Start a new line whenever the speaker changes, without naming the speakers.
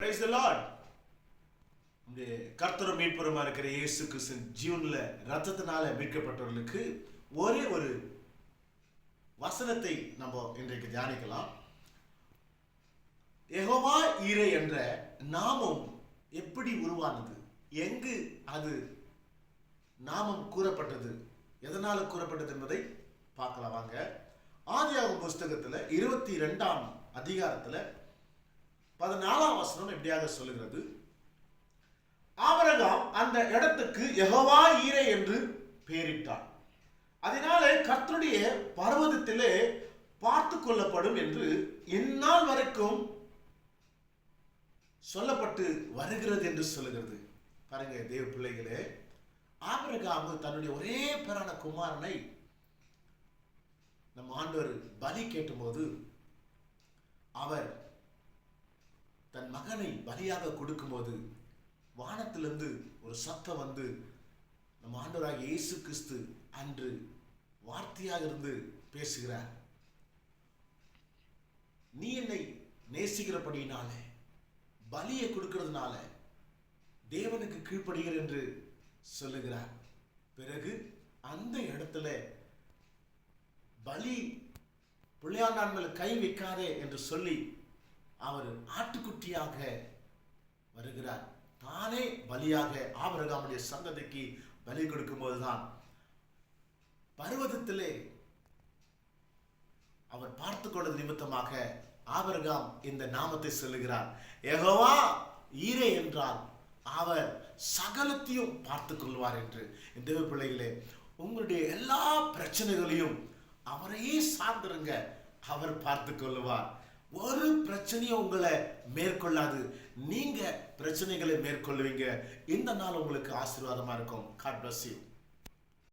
Praise the Lord இந்த கர்த்தரும் மீட்புறமா இருக்கிற இயேசு கிறிஸ்தன் ஜீவன்ல ரத்தத்தினால மீட்கப்பட்டவர்களுக்கு ஒரே ஒரு வசனத்தை நம்ம இன்றைக்கு தியானிக்கலாம். யெகோவா ஈரே என்ற நாமம் எப்படி உருவானது? எங்கு அது நாமம் கூறப்பட்டது? எதனால கூறப்பட்டது என்பதை பார்க்கலாம் வாங்க. ஆதியாகமம் புஸ்தகத்துல இருபத்தி ரெண்டாம் அதிகாரத்துல பதினாலாம் வசனம் எப்படியாக சொல்லுகிறது? ஆபரகாம் அந்த இடத்துக்கு எகவா ஈரே என்று பெயரிட்டார். அதனாலே கர்த்தருடைய பர்வதத்திலே பார்த்து கொள்ளப்படும் என்று இந்நாள் வரைக்கும் சொல்லப்பட்டு வருகிறது என்று சொல்லுகிறது. பாருங்க தேவ பிள்ளைகளே ஆபிரகாம் தன்னுடைய ஒரே பேரான குமாரனை நம் ஆண்டவர் பலி கேட்டபோது அவர் மகனை பலியாக கொடுக்கும்போது வானத்திலிருந்து ஒரு சத்தம் வந்து நம்ம ஆண்டவராக இயேசு கிறிஸ்து அன்று வார்த்தையாக இருந்து பேசுகிறார். நீ என்னை நேசிக்கிறபடியினால பலியை கொடுக்கறதுனால தேவனுக்கு கீழ்ப்படுகிற என்று சொல்லுகிறார். பிறகு அந்த இடத்துல பலி பிள்ளையாண்டான் மேல் கை வைக்காதே என்று சொல்லி அவர் ஆட்டுக்குட்டியாக வருகிறார். தானே பலியாக ஆபரகாமுடைய சந்ததிக்கு பலி கொடுக்கும்போதுதான் பர்வதத்திலே அவர் பார்த்து கொண்டது நிமித்தமாக ஆபரகாம் இந்த நாமத்தை சொல்லுகிறார். எகவா ஈரே என்றால் அவர் சகலத்தையும் பார்த்து கொள்வார் என்று. இந்த தேவ பிள்ளைகளே உங்களுடைய எல்லா பிரச்சனைகளையும் அவரையே சார்ந்திருங்க. அவர் பார்த்து கொள்ளுவார் ஒரு பிரச்சனையும் உங்களை மேற்கொள்ளாது. நீங்க பிரச்சனைகளை மேற்கொள்வீங்க இந்த நாள் உங்களுக்கு ஆசீர்வாதமா இருக்கும். God bless you